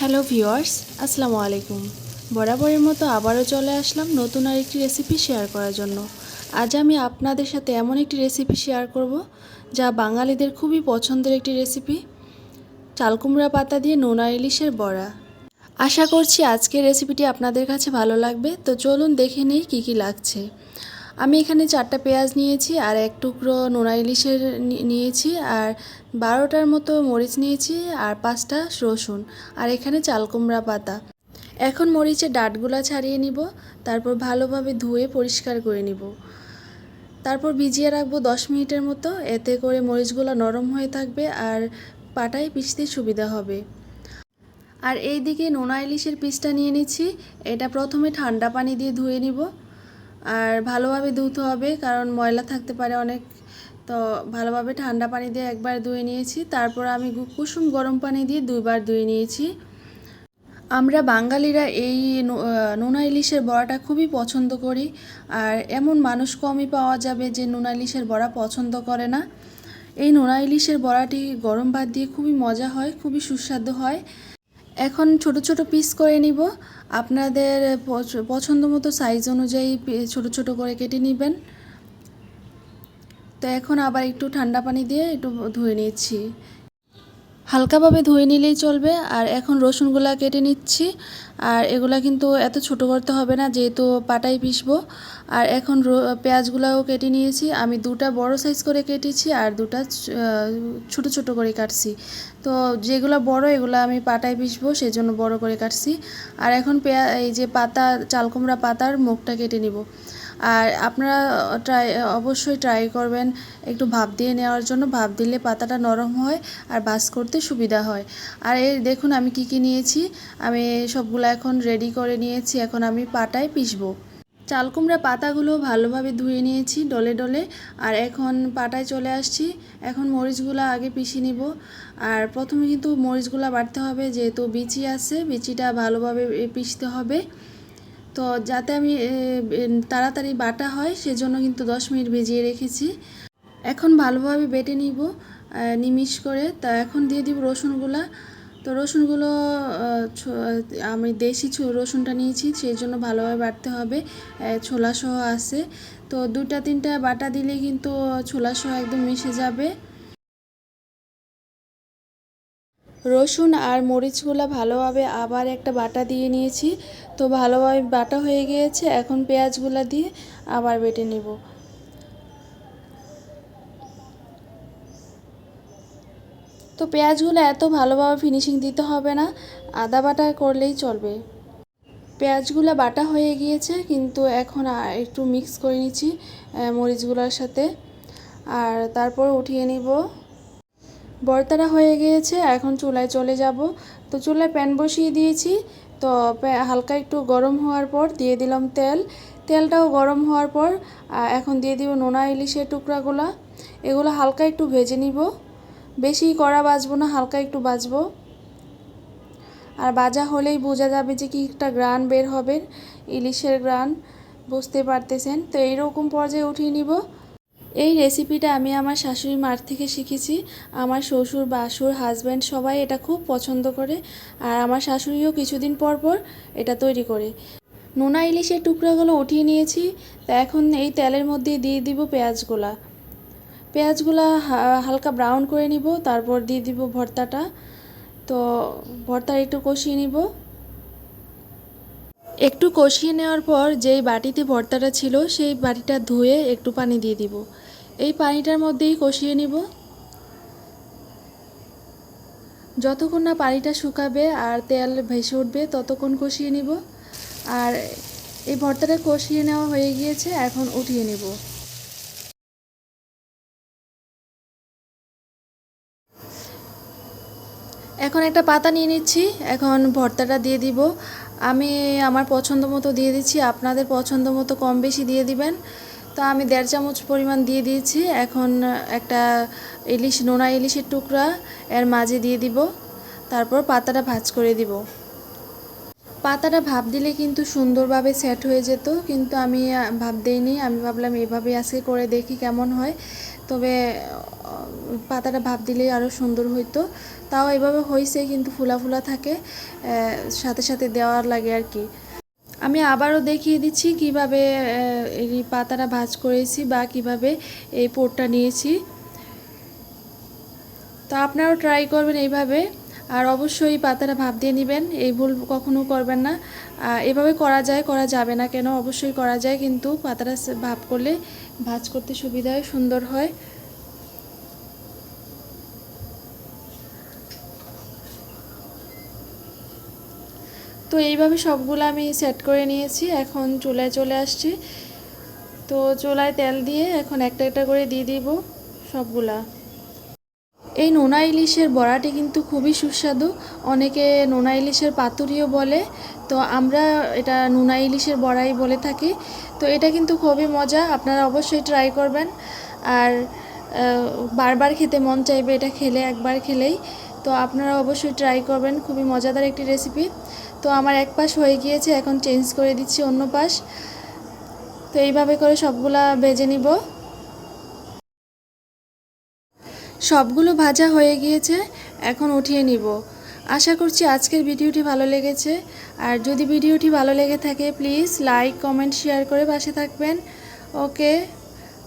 Hello viewers, আসসালামু আলাইকুম। বরাবরের মতো আবারও চলে আসলাম নতুন আর একটি রেসিপি শেয়ার করার জন্য। আজ আমি আপনাদের সাথে এমন একটি রেসিপি শেয়ার করব, যা বাঙালিদের খুবই পছন্দের একটি রেসিপি চালকুমড়া পাতা দিয়ে নোনা ইলিশের বড়া। আশা করছি আজকের রেসিপিটি আপনাদের কাছে ভালো লাগবে, তো চলুন দেখে নিই কী কী লাগছে। আমি এখানে চারটা পেঁয়াজ নিয়েছি আর এক টুকরো নোনা ইলিশের নিয়েছি আর বারোটার মতো মরিচ নিয়েছি আর পাঁচটা রসুন আর এখানে চালকুমড়া পাতা। এখন মরিচের ডাঁটগুলা ছাড়িয়ে নিব, তারপর ভালোভাবে ধুয়ে পরিষ্কার করে নিব। তারপর ভিজিয়ে রাখব দশ মিনিটের মতো, এতে করে মরিচগুলো নরম হয়ে থাকবে আর পাটায় পিষতে সুবিধা হবে। আর এই দিকে নোনা ইলিশের পিসটা নিয়ে নিচ্ছি, এটা প্রথমে ঠান্ডা পানি দিয়ে ধুয়ে নিব। আর ভালোভাবে ধুতে হবে, কারণ ময়লা থাকতে পারে অনেক। তো ভালোভাবে ঠান্ডা পানি দিয়ে একবার ধুয়ে নিয়েছি। তারপর আমি কুসুম গরম পানি দিয়ে দুইবার ধুয়ে নিয়েছি। আমরা বাঙালিরা এই নোনা ইলিশের বড়াটা খুবই পছন্দ করি। আর এমন মানুষ কমই পাওয়া যাবে যে নোনা ইলিশের বড়া পছন্দ করে না। এই নোনা ইলিশের বড়াটি গরম ভাত দিয়ে খুবই মজা হয়, খুবই সুস্বাদু হয়। এখন ছোট ছোট পিস করে নিব। আপনাদের পছ- পছন্দ মতো সাইজ অনুযায়ী ছোট ছোট করে কেটে নেবেন। তো এখন আবার একটু ঠান্ডা পানি দিয়ে একটু ধুয়ে নিচ্ছি। হালকাভাবে ধুয়ে নিলেই চলবে, আর এখন রসুনগুলা কেটে নিচ্ছি। আর এগুলা কিন্তু এত ছোট করতে হবে না, যেহেতু পাটাই পিসবো আর এখন পেঁয়াজগুলাও কেটে নিয়েছি। আমি দুটা বড় সাইজ করে কেটেছি, আর দুটা ছোট ছোট করে কাটছি। তো যেগুলো বড়, এগুলো আমি পাটায় পিসবো সেই জন্য বড় করে কাটছি। আর এখন পেঁয়া, এই যে পাতা, চালকুমড়া পাতার মুখটা কেটে নিব। আর আপনারা ট্রাই অবশ্যই ট্রাই করবেন একটু ভাপ দিয়ে নেওয়ার জন্য। ভাপ দিলে পাতাটা নরম হয় আর বাস করতে সুবিধা হয়। আর এই দেখুন আমি কি কি নিয়েছি। আমি সবগুলো এখন রেডি করে নিয়েছি। এখন আমি পাটায় পিসবো চালকুমড়া পাতাগুলো ভালোভাবে ধুয়ে নিয়েছি ডলে ডলে। আর এখন পাটায় চলে আসছি। এখন মরিচগুলো আগে পিষে নিব। আর প্রথমে কিন্তু মরিচগুলো বাটতে হবে, যেহেতু বিচি আছে, বিচিটা ভালোভাবে পিষতে হবে। তো যাতে আমি তাড়াতাড়ি বাটা হয়, সেজন্য কিন্তু দশ মিনিট ভিজিয়ে রেখেছি। এখন ভালোভাবে বেটে নিব নিমিষ করে। তা এখন দিয়ে দিব রসুনগুলা। তো রসুনগুলো আমি দেশি ছো- রসুনটা নিয়েছি সেই জন্য ভালোভাবে বাটতে হবে। ছোলা সহ আছে। তো দুটা তিনটা বাটা দিলে কিন্তু ছোলা সহ একদম মিশে যাবে। রসুন আর মরিচগুলো ভালোভাবে আবার একটা বাটা দিয়ে নিয়েছি। তো ভালোভাবে বাটা হয়ে গিয়েছে, এখন পেঁয়াজগুলো দিয়ে আবার বেটে নেব। তো পেঁয়াজগুলো এত ভালোভাবে ফিনিশিং দিতে হবে না, আদা বাটা করলেই চলবে। পেঁয়াজগুলো বাটা হয়ে গিয়েছে, কিন্তু এখন একটু মিক্স করে নিচ্ছি মরিচগুলোর সাথে। আর তারপর উঠিয়ে নিব। বর্তাটা হয়ে গিয়েছে, এখন চুলায় চলে যাব। তো চুলায় প্যান বসিয়ে দিয়েছি। তো হালকা একটু গরম হওয়ার পর দিয়ে দিলাম তেল। তেলটাও গরম হওয়ার পর এখন দিয়ে দিব নোনা ইলিশের টুকরাগুলো। এগুলো হালকা একটু ভেজে নিব। বেশি কড়া বাজবো না, হালকা একটু বাজবো। আর বাজা হলেই বোঝা যাবে যে কি একটা গ্রান বের হবে, ইলিশের গ্রান। বুঝতে পারতেছেন? তো এইরকম পর্যায়ে উঠিয়ে নিব। এই রেসিপিটা আমি আমার শাশুড়ি মার থেকে শিখেছি। আমার শ্বশুর, বাসুর হাজব্যান্ড সবাই এটা খুব পছন্দ করে আর আমার শাশুড়িও কিছুদিন পর পর এটা তৈরি করে। নোনা ইলিশের টুকরাগুলো উঠিয়ে নিয়েছি। তা এখন এই তেলের মধ্যে দিয়ে দিব পেঁয়াজগুলা। পেঁয়াজগুলা হালকা ব্রাউন করে নিব, তারপর দিয়ে দিব ভর্তাটা। তো ভর্তা একটু কষিয়ে নিব। একটু কষিয়ে নেওয়ার পর যেই বাটিতে ভর্তাটা ছিল, সেই বাটিটা ধুয়ে একটু পানি দিয়ে দিব। এই পানিটার মধ্যেই কষিয়ে নিব। যতক্ষণ না পানিটা শুকাবে আর তেল ভেসে উঠবে, ততক্ষণ কষিয়ে নিব। আর এই ভর্তাটা কষিয়ে নেওয়া হয়ে গিয়েছে, এখন উঠিয়ে নিব। এখন একটা পাতা নিয়ে নিচ্ছি। এখন ভর্তাটা দিয়ে দিব। আমি আমার পছন্দ মতো দিয়ে দিচ্ছি। আপনাদের পছন্দ মতো কম বেশি দিয়ে দিবেন। তো আমি দেড় চামচ পরিমাণ দিয়ে দিয়েছি। এখন একটা ইলিশ, নোনা ইলিশের টুকরা এর মাঝে দিয়ে দিব। তারপর পাতাটা ভাজ করে দিব। পাতাটা ভাব দিলে কিন্তু সুন্দরভাবে সেট হয়ে যেত। কিন্তু আমি ভাব দেইনি। আমি ভাবলাম এভাবে আজকে করে দেখি কেমন হয়। তবে পাতাটা ভাপ দিলেই আরও সুন্দর হইতো। তাও এভাবে হয়েছে কিন্তু ফুলা ফুলা থাকে সাথে সাথে দেওয়ার লাগে আর কি। আমি আবারও দেখিয়ে দিচ্ছি কীভাবে এই পাতাটা ভাজ করেছি বা কীভাবে এই পোরটা নিয়েছি। তো আপনারাও ট্রাই করবেন এইভাবে, আর অবশ্যই পাতাটা ভাব দিয়ে নেবেন, এই ভুল কখনো করবেন না। এভাবে করা যায়, করা যাবে না কেন? অবশ্যই করা যায়, কিন্তু পাতাটা ভাব করলে ভাজ করতে সুবিধা হয়, সুন্দর হয়। তো এইভাবে সবগুলো আমি সেট করে নিয়েছি। এখন চুলায় চলে আসছি। তো চুলায় তেল দিয়ে এখন একটা একটা করে দিয়ে দিব সবগুলা। এই নোনা ইলিশের বড়াটি কিন্তু খুবই সুস্বাদু। অনেকে নোনা ইলিশের পাতুরিও বলে। তো আমরা এটা নোনা ইলিশের বড়াই বলে থাকি। তো এটা কিন্তু খুবই মজা। আপনারা অবশ্যই ট্রাই করবেন। আর বারবার খেতে মন চাইবে এটা খেলে একবার খেলেই। তো আপনারা অবশ্যই ট্রাই করবেন। খুবই মজাদার একটি রেসিপি তো আমার এক পাশ হয়ে গিয়েছে, এখন চেঞ্জ করে দিচ্ছি অন্য পাশ। তো এইভাবে করে সবগুলা ভেজে নিব। সবগুলো ভাজা হয়ে গিয়েছে, এখন উঠিয়ে নিব। আশা করছি আজকের ভিডিওটি ভালো লেগেছে। আর যদি ভিডিওটি ভালো লেগে থাকে প্লিজ লাইক কমেন্ট শেয়ার করে পাশে থাকবেন। ওকে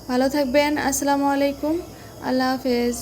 ভালো থাকবেন, আসসালামু আলাইকুম, আল্লাহ হাফেজ।